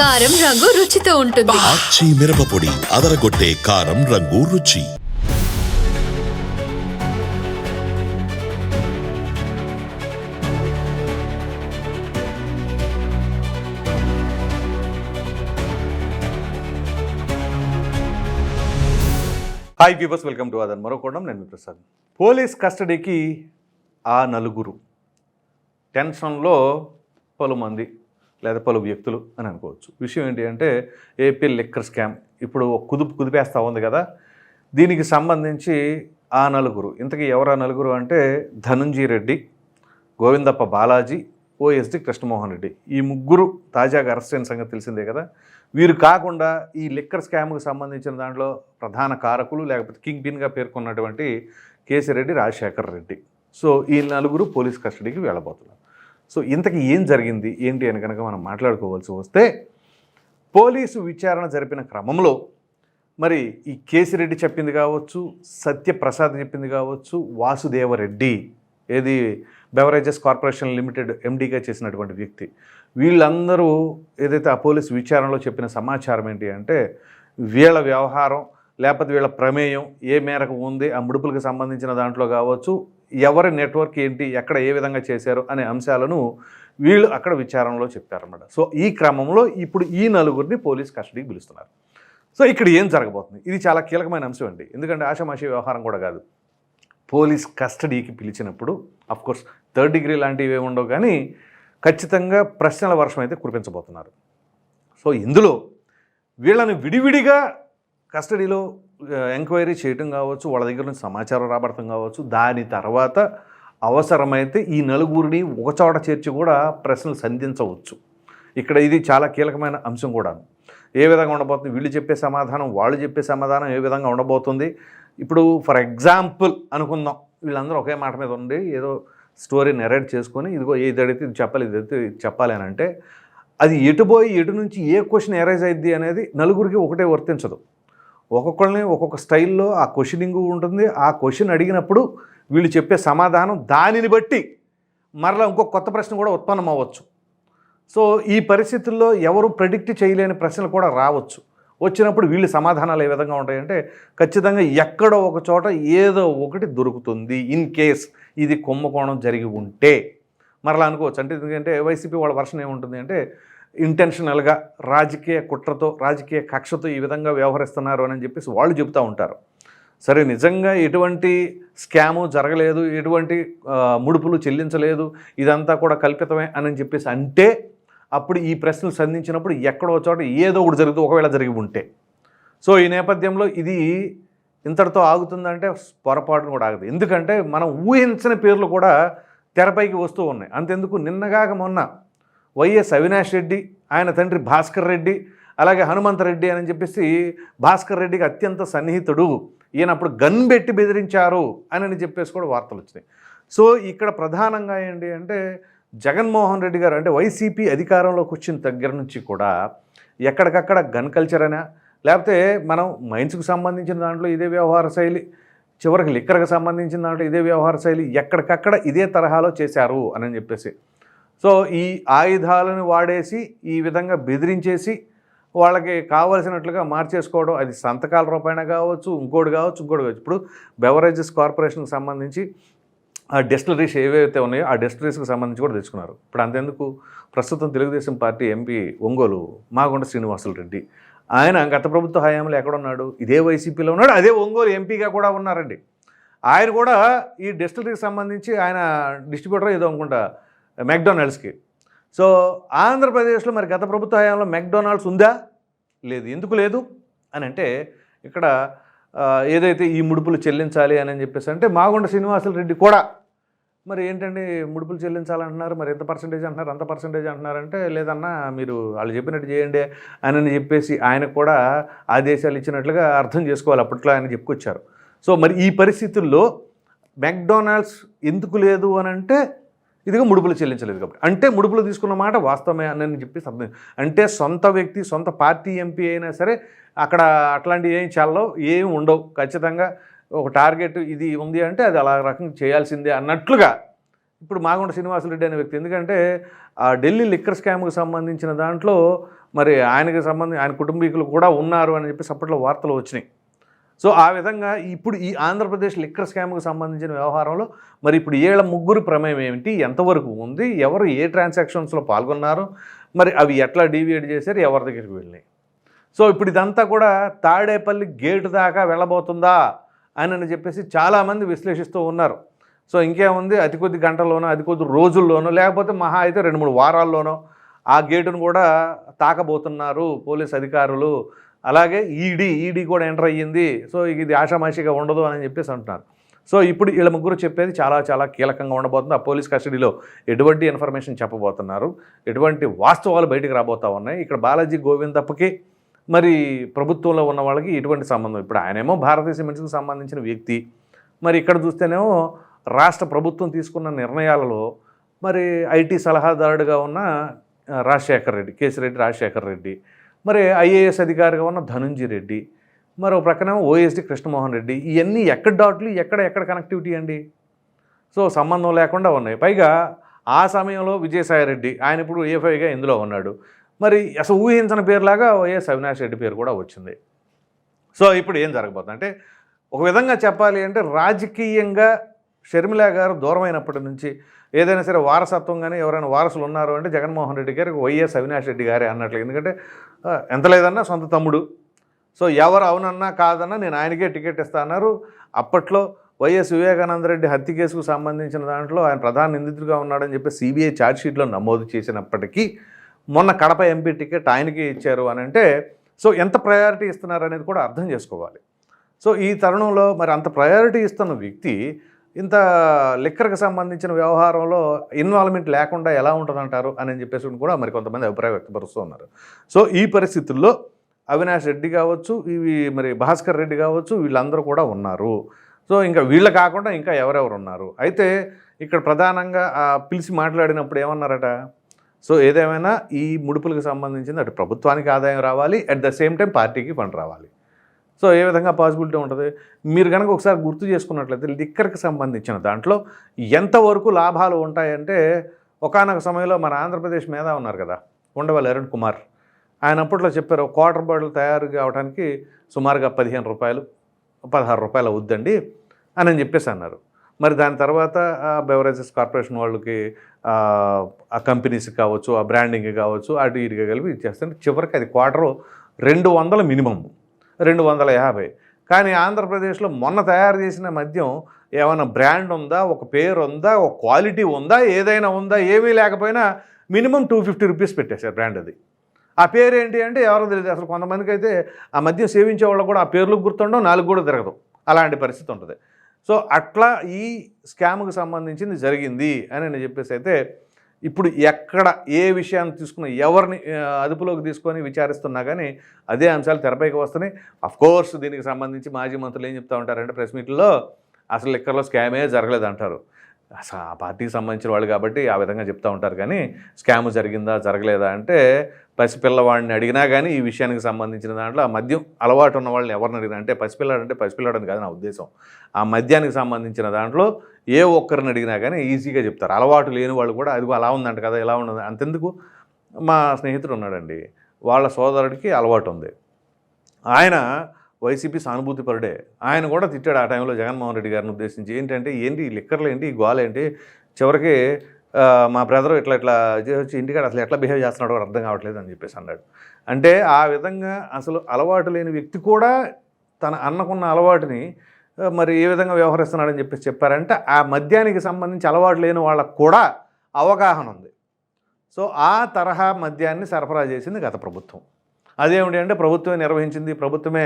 కారం రంగు రుచితో ఉంటుంది. ఆచి మిరపపొడి అదరగొట్టే కారం రంగు రుచి. హాయ్ పీపర్స్ వెల్కమ్ టు అదన్ మరొకడం నేను మీ ప్రసాద్ పోలీస్ కస్టడీకి ఆ నలుగురు. టెన్షన్లో పలుమంది. లేదా పలు వ్యక్తులు అని అనుకోవచ్చు. విషయం ఏంటి అంటే ఏపీ లిక్కర్ స్కామ్. ఇప్పుడు కుదుపు కుదిపేస్తూ ఉంది కదా దీనికి సంబంధించి ఆ నలుగురు. ఇంతకీ ఎవరు ఆ నలుగురు అంటే ధనంజీ రెడ్డి గోవిందప్ప బాలాజీ ఓఎస్డి కృష్ణమోహన్ రెడ్డి. ఈ ముగ్గురు తాజాగా అరెస్ట్ అయిన సంగతి తెలిసిందే కదా. వీరు కాకుండా ఈ లిక్కర్ స్కామ్కు సంబంధించిన దాంట్లో ప్రధాన కారకులు లేకపోతే కింగ్ పిన్గా పేర్కొన్నటువంటి కేసీ రెడ్డి రాజశేఖర్ రెడ్డి. సో ఈ నలుగురు పోలీస్ కస్టడీకి వెళ్ళబోతున్నారు. సో ఇంతకీ ఏం జరిగింది? ఏంటి అని కనుక మనం మాట్లాడుకోవాల్సి వస్తే పోలీసు విచారణ జరిపిన క్రమంలో మరి ఈ కేసిరెడ్డి చెప్పింది కావచ్చు సత్యప్రసాద్ చెప్పింది కావచ్చు వాసుదేవరెడ్డి ఏది బెవరేజెస్ కార్పొరేషన్ లిమిటెడ్ ఎండీగా చేసినటువంటి వ్యక్తి వీళ్ళందరూ ఏదైతే ఆ పోలీసు విచారణలో చెప్పిన సమాచారం ఏంటి అంటే వీళ్ళ వ్యవహారం లేకపోతే వీళ్ళ ప్రమేయం ఏ మేరకు ఉంది ఆ ముడుపులకు సంబంధించిన దాంట్లో కావచ్చు ఎవరి నెట్వర్క్ ఏంటి ఎక్కడ ఏ విధంగా చేశారు అనే అంశాలను వీళ్ళు అక్కడ విచారణలో చెప్పారన్నమాట సో ఈ క్రమంలో ఇప్పుడు ఈ నలుగురిని పోలీస్ కస్టడీకి పిలుస్తున్నారు. సో ఇక్కడ ఏం జరగబోతుంది? ఇది చాలా కీలకమైన అంశం అండి. ఎందుకంటే ఆషామాషి వ్యవహారం కూడా కాదు. పోలీస్ కస్టడీకి పిలిచినప్పుడు అఫ్కోర్స్ థర్డ్ డిగ్రీ లాంటివి ఏమి ఉండవు కానీ ఖచ్చితంగా ప్రశ్నల వర్షం అయితే కురిపించబోతున్నారు. సో ఇందులో వీళ్ళని విడివిడిగా కస్టడీలో ఎంక్వైరీ చేయటం కావచ్చు వాళ్ళ దగ్గర నుంచి సమాచారం రాబడటం కావచ్చు. దాని తర్వాత అవసరమైతే ఈ నలుగురిని ఒకచోట చేర్చి కూడా ప్రశ్నలు సంధించవచ్చు. ఇక్కడ ఇది చాలా కీలకమైన అంశం కూడా ఏ విధంగా ఉండబోతుంది? వీళ్ళు చెప్పే సమాధానం వాళ్ళు చెప్పే సమాధానం ఏ విధంగా ఉండబోతుంది? ఇప్పుడు ఫర్ ఎగ్జాంపుల్ అనుకుందాం. వీళ్ళందరూ ఒకే మాట మీద ఉండి ఏదో స్టోరీ నెరేట్ చేసుకొని ఇదిగో ఇది అడిగితే ఇది చెప్పాలి ఇది అడిగితే చెప్పాలి అని అంటే అది ఎటుపోయి ఎటు నుంచి ఏ క్వశ్చన్ ఎరైజ్ అయింది అనేది నలుగురికి ఒకటే వర్తించదు. ఒక్కొక్కరిని ఒక్కొక్క స్టైల్లో ఆ క్వశ్చనింగ్ ఉంటుంది. ఆ క్వశ్చన్ అడిగినప్పుడు వీళ్ళు చెప్పే సమాధానం దానిని బట్టి మరలా ఇంకో కొత్త ప్రశ్న కూడా ఉత్పన్నం అవ్వచ్చు. సో ఈ పరిస్థితుల్లో ఎవరు ప్రెడిక్ట్ చేయలేని ప్రశ్నలు కూడా రావచ్చు. వచ్చినప్పుడు వీళ్ళు సమాధానాలు ఏ విధంగా ఉంటాయంటే ఖచ్చితంగా ఎక్కడో ఒక చోట ఏదో ఒకటి దొరుకుతుంది. ఇన్ కేస్ ఇది కుంభకోణం జరిగి ఉంటే. మరలా అనుకోవచ్చు. అంటే ఎందుకంటే వైసీపీ వాళ్ళ వర్షన్ ఏముంటుంది అంటే ఇంటెన్షనల్గా రాజకీయ కుట్రతో రాజకీయ కక్షతో ఈ విధంగా వ్యవహరిస్తున్నారు అని చెప్పేసి వాళ్ళు చెబుతూ ఉంటారు. సరే నిజంగా ఎటువంటి స్కాము జరగలేదు ఎటువంటి ముడుపులు చెల్లించలేదు ఇదంతా కూడా కల్పితమే అని చెప్పేసి అంటే అప్పుడు ఈ ప్రశ్నలు సంధించినప్పుడు ఎక్కడో చోట ఏదో ఒకటి జరుగుతూ ఒకవేళ జరిగి ఉంటే. సో ఈ నేపథ్యంలో ఇది ఇంతటితో ఆగుతుందంటే పొరపాటును కూడా ఆగదు. ఎందుకంటే మనం ఊహించని పేర్లు కూడా తెరపైకి వస్తూ ఉన్నాయి. అంతెందుకు? నిన్నగాక మొన్న వైఎస్ అవినాష్ రెడ్డి ఆయన తండ్రి భాస్కర్ రెడ్డి అలాగే హనుమంత్ రెడ్డి అని చెప్పేసి భాస్కర్ రెడ్డికి అత్యంత సన్నిహితుడు. ఈయన అప్పుడు గన్ పెట్టి బెదిరించారు అని చెప్పేసి కూడా వార్తలు వచ్చినాయి. సో ఇక్కడ ప్రధానంగా ఏంటి అంటే జగన్మోహన్ రెడ్డి గారు అంటే వైసీపీ అధికారంలోకి వచ్చిన దగ్గర నుంచి కూడా ఎక్కడికక్కడ గన్ కల్చర్ అయినా లేకపోతే మనం మైన్స్కు సంబంధించిన దాంట్లో ఇదే వ్యవహార శైలి చివరికి లిక్కర్కి సంబంధించిన దాంట్లో ఇదే వ్యవహార శైలి ఎక్కడికక్కడ ఇదే తరహాలో చేశారు అని చెప్పేసి సో ఈ ఆయుధాలను వాడేసి ఈ విధంగా బెదిరించేసి వాళ్ళకి కావలసినట్లుగా మార్చేసుకోవడం అది సంతకాల రూపాయన కావచ్చు ఇంకోటి కావచ్చు ఇంకోటి కావచ్చు. ఇప్పుడు బెవరేజెస్ కార్పొరేషన్కి సంబంధించి ఆ డెస్టిలరీస్ ఏవైతే ఉన్నాయో ఆ డెస్టిలరీస్కి సంబంధించి కూడా తెచ్చుకున్నారు. ఇప్పుడు అంతెందుకు? ప్రస్తుతం తెలుగుదేశం పార్టీ ఎంపీ ఒంగోలు మాగుండ శ్రీనివాసులు రెడ్డి. ఆయన గత ప్రభుత్వ హయాంలో ఎక్కడున్నాడు? ఇదే వైసీపీలో ఉన్నాడు అదే ఒంగోలు ఎంపీగా కూడా ఉన్నారండి. ఆయన కూడా ఈ డెస్టిలరీకి సంబంధించి ఆయన డిస్ట్రిబ్యూటర్ ఏదో అనుకుంటా మెక్డొనాల్డ్స్కి సో ఆంధ్రప్రదేశ్లో మరి గత ప్రభుత్వ హయాంలో మెక్డొనాల్డ్స్ ఉందా? లేదు. ఎందుకు లేదు? అని అంటే ఇక్కడ ఏదైతే ఈ ముడుపులు చెల్లించాలి అని చెప్పేసి అంటే మాగుండ శ్రీనివాసులు రెడ్డి కూడా మరి ఏంటండి ముడుపులు చెల్లించాలంటున్నారు? మరి ఎంత పర్సంటేజ్ అంటున్నారు? అంత పర్సంటేజ్ అంటున్నారంటే లేదన్నా మీరు వాళ్ళు చెప్పినట్టు చేయండి అని చెప్పేసి ఆయనకు కూడా ఆదేశాలు ఇచ్చినట్లుగా అర్థం చేసుకోవాలి అప్పట్లో ఆయన చెప్పుకొచ్చారు. సో మరి ఈ పరిస్థితుల్లో మెక్డొనాల్డ్స్ ఎందుకు లేదు అని అంటే ఇదిగో ముడుపులు చెల్లించలేదు కాబట్టి. అంటే ముడుపులు తీసుకున్న మాట వాస్తవమే అని చెప్పి అర్థం అంటే సొంత వ్యక్తి సొంత పార్టీ ఎంపీ అయినా సరే అక్కడ అట్లాంటివి ఏం చల్లో ఏం ఉండవు. ఖచ్చితంగా ఒక టార్గెట్ ఇది ఉంది అంటే అది అలా రకంగా చేయాల్సిందే అన్నట్లుగా. ఇప్పుడు మాగుంట శ్రీనివాసరెడ్డి అనే వ్యక్తి ఎందుకంటే ఆ ఢిల్లీ లిక్కర్ స్కామ్కి సంబంధించిన దాంట్లో మరి ఆయనకి సంబంధించి ఆయన కుటుంబీకులు కూడా ఉన్నారు అని చెప్పి అప్పట్లో వార్తలు వచ్చినాయి. సో ఆ విధంగా ఇప్పుడు ఈ ఆంధ్రప్రదేశ్ లిక్కర్ స్కామ్కు సంబంధించిన వ్యవహారంలో మరి ఇప్పుడు ఏళ్ళ ముగ్గురు ప్రమేయం ఏమిటి? ఎంతవరకు ఉంది? ఎవరు ఏ ట్రాన్సాక్షన్స్లో పాల్గొన్నారు? మరి అవి ఎట్లా డీవియేట్ చేశారు? ఎవరి దగ్గరికి వెళ్ళినాయి? సో ఇప్పుడు ఇదంతా కూడా తాడేపల్లి గేటు దాకా వెళ్ళబోతుందా అని అని చెప్పేసి చాలామంది విశ్లేషిస్తూ ఉన్నారు. సో ఇంకేముంది? అతి కొద్ది గంటల్లోనో అతి కొద్ది రోజుల్లోనో లేకపోతే మహా అయితే రెండు మూడు వారాల్లోనో ఆ గేటును కూడా తాకబోతున్నారు పోలీస్ అధికారులు. అలాగే ఈడీ ఈడీ కూడా ఎంటర్ అయ్యింది. సో ఇది ఆషామాషిగా ఉండదు అని చెప్పేసి అంటున్నారు. సో ఇప్పుడు వీళ్ళ ముగ్గురు చెప్పేది చాలా చాలా కీలకంగా ఉండబోతుంది. ఆ పోలీస్ కస్టడీలో ఎటువంటి ఇన్ఫర్మేషన్ చెప్పబోతున్నారు? ఎటువంటి వాస్తవాలు బయటకు రాబోతా ఉన్నాయి? ఇక్కడ బాలాజీ గోవింద్ తప్పకి మరి ప్రభుత్వంలో ఉన్న వాళ్ళకి ఎటువంటి సంబంధం? ఇప్పుడు ఆయనేమో భారతీయ సిమెంట్స్కి సంబంధించిన వ్యక్తి. మరి ఇక్కడ చూస్తేనేమో రాష్ట్ర ప్రభుత్వం తీసుకున్న నిర్ణయాలలో మరి ఐటీ సలహాదారుడిగా ఉన్న రాజశేఖర్ రెడ్డి కేసిరెడ్డి రాజశేఖర్ రెడ్డి. మరి ఐఏఎస్ అధికారిగా ఉన్న ధనుంజయ రెడ్డి మరో ప్రక్కనేమో ఓఎస్డి కృష్ణమోహన్ రెడ్డి ఇవన్నీ ఎక్కడ డాట్లు ఎక్కడ ఎక్కడ కనెక్టివిటీ అండి? సో సంబంధం లేకుండా ఉన్నాయి. పైగా ఆ సమయంలో విజయసాయి రెడ్డి ఆయన ఇప్పుడు ఏఫైగా ఇందులో ఉన్నాడు. మరి అసలు ఊహించని పేరులాగా వైఎస్ అవినాష్ రెడ్డి పేరు కూడా వచ్చింది. సో ఇప్పుడు ఏం జరగబోతుంది అంటే ఒక విధంగా చెప్పాలి అంటే రాజకీయంగా షర్మిల గారు దూరమైనప్పటి నుంచి ఏదైనా సరే వారసత్వంగానే ఎవరైనా వారసులు ఉన్నారు అంటే జగన్మోహన్ రెడ్డి గారికి వైఎస్ అవినాష్ రెడ్డి గారే అన్నట్లు. ఎందుకంటే ఎంత లేదన్నా సొంత తమ్ముడు. సో ఎవరు అవునన్నా కాదన్నా నేను ఆయనకే టికెట్ ఇస్తా అన్నారు. అప్పట్లో వైఎస్ వివేకానంద రెడ్డి హత్య కేసుకు సంబంధించిన దాంట్లో ఆయన ప్రధాన నిందితుడిగా ఉన్నాడని చెప్పి సిబిఐ ఛార్జ్షీట్లో నమోదు చేసినప్పటికీ మొన్న కడప ఎంపీ టికెట్ ఆయనకి ఇచ్చారు అని అంటే సో ఎంత ప్రయారిటీ ఇస్తున్నారు అనేది కూడా అర్థం చేసుకోవాలి. సో ఈ తరుణంలో మరి అంత ప్రయారిటీ ఇస్తున్న వ్యక్తి ఇంత లిక్కర్కి సంబంధించిన వ్యవహారంలో ఇన్వాల్వ్మెంట్ లేకుండా ఎలా ఉంటుందంటారు అని చెప్పేసి కూడా మరి కొంతమంది అభిప్రాయం వ్యక్తపరుస్తూ ఉన్నారు. సో ఈ పరిస్థితుల్లో అవినాష్ రెడ్డి కావచ్చు ఇవి మరి భాస్కర్ రెడ్డి కావచ్చు వీళ్ళందరూ కూడా ఉన్నారు. సో ఇంకా వీళ్ళు కాకుండా ఇంకా ఎవరెవరు ఉన్నారు? అయితే ఇక్కడ ప్రధానంగా పిలిచి మాట్లాడినప్పుడు ఏమన్నారట? సో ఏదేమైనా ఈ ముడుపులకు సంబంధించింది అటు ప్రభుత్వానికి ఆదాయం రావాలి అట్ ద సేమ్ టైం పార్టీకి పని రావాలి. సో ఏ విధంగా పాసిబిలిటీ ఉంటుంది? మీరు కనుక ఒకసారి గుర్తు చేసుకున్నట్లయితే లిక్కర్కి సంబంధించిన దాంట్లో ఎంతవరకు లాభాలు ఉంటాయంటే ఒకానొక సమయంలో మన ఆంధ్రప్రదేశ్ మీద ఉన్నారు కదా ఉండవల్లి అరుణ్ కుమార్. ఆయన అప్పట్లో చెప్పారు క్వార్టర్ బాటిల్ తయారు కావడానికి సుమారుగా పదిహేను రూపాయలు పదహారు రూపాయలు అవుద్దండి అని అని చెప్పేసి అన్నారు. మరి దాని తర్వాత బెవరేజెస్ కార్పొరేషన్ వాళ్ళకి ఆ, కంపెనీస్ కంపెనీస్కి కావచ్చు ఆ బ్రాండింగ్ కావచ్చు అటు ఇటుగా కలిపి ఇచ్చేస్తే చివరికి అది క్వార్టరు రెండు వందల మినిమమ్. రెండు వందల యాభై. కానీ ఆంధ్రప్రదేశ్లో మొన్న తయారు చేసిన మద్యం ఏమైనా బ్రాండ్ ఉందా? ఒక పేరు ఉందా? ఒక క్వాలిటీ ఉందా? ఏదైనా ఉందా? ఏమీ లేకపోయినా మినిమం టూ ఫిఫ్టీ రూపీస్ పెట్టేశారు బ్రాండ్ అది. ఆ పేరు ఏంటి అంటే ఎవరో తెలియదు. అసలు కొంతమందికి అయితే ఆ మద్యం సేవించే వాళ్ళు కూడా ఆ పేర్లకు గుర్తుండవు నాలుగు కూడా తిరగదు. అలాంటి పరిస్థితి ఉంటుంది. సో అట్లా ఈ స్కామ్కి సంబంధించింది జరిగింది అని నేను చెప్పేసి అయితే ఇప్పుడు ఎక్కడ ఏ విషయాన్ని తీసుకున్న ఎవరిని అదుపులోకి తీసుకొని విచారిస్తున్నా కానీ అదే అంశాలు తెరపైకి వస్తున్నాయి. అఫ్ కోర్స్ దీనికి సంబంధించి మాజీ మంత్రులు ఏం చెప్తా ఉంటారంటే ప్రెస్ మీట్లో అసలు లిక్కర్లో స్కామే జరగలేదు అంటారు అసలు ఆ పార్టీకి సంబంధించిన వాళ్ళు కాబట్టి ఆ విధంగా చెప్తూ ఉంటారు కానీ స్కామ్ జరిగిందా జరగలేదా అంటే పసిపిల్లవాడిని అడిగినా కానీ ఈ విషయానికి సంబంధించిన దాంట్లో ఆ మద్యం అలవాటు ఉన్న వాళ్ళని ఎవరిని అడిగినా అంటే పసిపిల్లాడు అంటే పసిపిల్లాడు అని కాదు నా ఉద్దేశం. ఆ మద్యానికి సంబంధించిన దాంట్లో ఏ ఒక్కరిని అడిగినా కానీ ఈజీగా చెప్తారు. అలవాటు లేని వాళ్ళు కూడా అది అలా ఉందంట కదా ఎలా ఉన్నది అంతెందుకు? మా స్నేహితుడు ఉన్నాడండి. వాళ్ళ సోదరుడికి అలవాటు ఉంది. ఆయన వైసీపీ సానుభూతి పరుడే. ఆయన కూడా తిట్టాడు ఆ టైంలో జగన్మోహన్ రెడ్డి గారిని ఉద్దేశించి. ఏంటంటే ఏంటి ఈ లిక్కర్లు ఏంటి? ఈ ఏంటి? చివరికి మా బ్రదర్ ఇట్లా ఇట్లా వచ్చి ఇంటికాడ అసలు ఎట్లా బిహేవ్ చేస్తున్నాడో అర్థం కావట్లేదు అని చెప్పేసి అన్నాడు. అంటే ఆ విధంగా అసలు అలవాటు లేని వ్యక్తి కూడా తన అన్నకున్న అలవాటుని మరి ఏ విధంగా వ్యవహరిస్తున్నాడని చెప్పేసి చెప్పారంటే ఆ మద్యానికి సంబంధించి అలవాటు లేని వాళ్ళకు కూడా అవగాహన ఉంది. సో ఆ తరహా మద్యాన్ని సరఫరా చేసింది గత ప్రభుత్వం. అదేమిటి అంటే ప్రభుత్వమే నిర్వహించింది ప్రభుత్వమే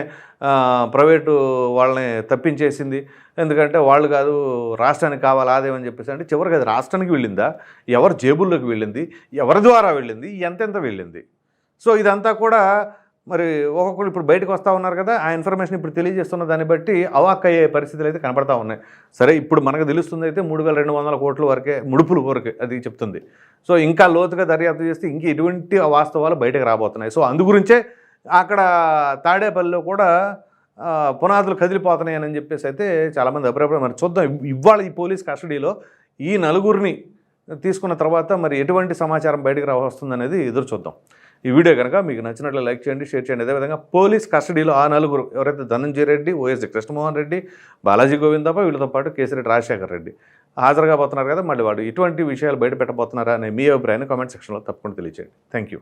ప్రైవేటు వాళ్ళని తప్పించేసింది. ఎందుకంటే వాళ్ళు కాదు రాష్ట్రానికి కావాలి ఆదాయం అని చెప్పేసి అంటే చివరికి అది రాష్ట్రానికి వెళ్ళిందా? ఎవరి జేబుల్లోకి వెళ్ళింది? ఎవరి ద్వారా వెళ్ళింది? ఎంతెంత వెళ్ళింది? సో ఇదంతా కూడా మరి ఒక్కొక్కరు ఇప్పుడు బయటకు వస్తూ ఉన్నారు కదా ఆ ఇన్ఫర్మేషన్ ఇప్పుడు తెలియజేస్తున్న దాన్ని బట్టి అవాక్ అయ్యే పరిస్థితులు అయితే కనపడతా ఉన్నాయి. సరే ఇప్పుడు మనకు తెలుస్తుంది అయితే మూడు వేల రెండు వందల కోట్ల వరకే ముడుపులు వరకు అది చెప్తుంది. సో ఇంకా లోతుగా దర్యాప్తు చేస్తే ఇంక ఎటువంటి వాస్తవాలు బయటకు రాబోతున్నాయి. సో అందు గురించే అక్కడ తాడేపల్లిలో కూడా పునాదులు కదిలిపోతున్నాయని చెప్పేసి అయితే చాలామంది అభిప్రాయం మరి చూద్దాం ఇవాళ ఈ పోలీస్ కస్టడీలో ఈ నలుగురిని తీసుకున్న తర్వాత మరి ఎటువంటి సమాచారం బయటకు రా వస్తుందనేది ఎదురు చూద్దాం. ఈ వీడియో కనుక మీకు నచ్చినట్లు లైక్ చేయండి షేర్ చేయండి. అదేవిధంగా పోలీస్ కస్టడీలో ఆ నలుగురు ఎవరైతే ధనంజయ రెడ్డి ఓఎస్ కృష్ణమోహన్ రెడ్డి బాలాజీ గోవిందప్ప వీళ్ళతో పాటు కేసిరెడ్డి రాజశేఖర్ రెడ్డి హాజరుగా పోతున్నారు కదా మళ్ళీ వాడు ఇటువంటి విషయాలు బయట పెట్టబోతున్నారా అనే మీ అభిప్రాయాన్ని కామెంట్ సెక్షన్లో తప్పకుండా తెలియజేయండి థ్యాంక్ యూ